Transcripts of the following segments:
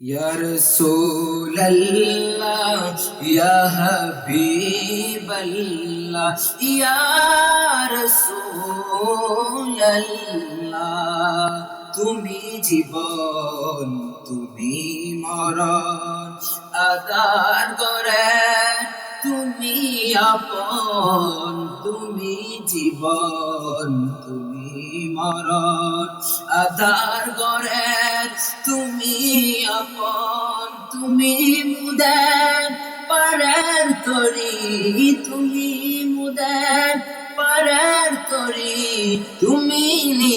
يا رسول الله يا حبيب الله يا رسول الله তুমি জীবন তুমি মরণ আদার করে তুমি আপন তুমি জীবন, তুমি মরণ। আধার গড়ে, তুমি আপন, তুমি মুদেন পারের তরি। তুমি মুদেন পারের তরি, তুমি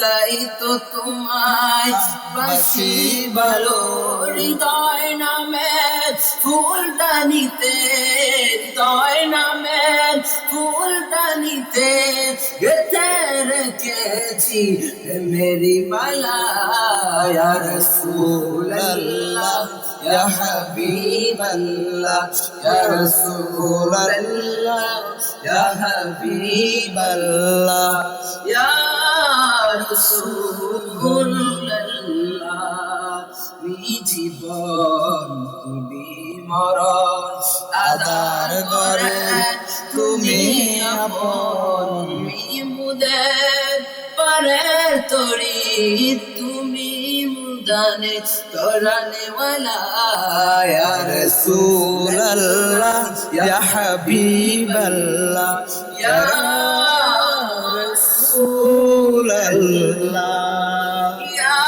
তাই তো তোমায় বাসি ভালো হৃদয় নামে, ফুলদানিতে হৃদয় নামে, ফুলদানিতে গেতে রেখেছি মেরি মালা রাসূলুল্লাহ, ইয়া হাবিবাল্লাহ, ইয়া রাসূলুল্লাহ তুমি জীবন তুমি মর আদার করে তুমি মুদের পরের তরি তুমি মুদানে তরানেওয়ালা রসুল আল্লাহ হাবিব আল্লাহ রাসূলুল্লাহ। ইয়া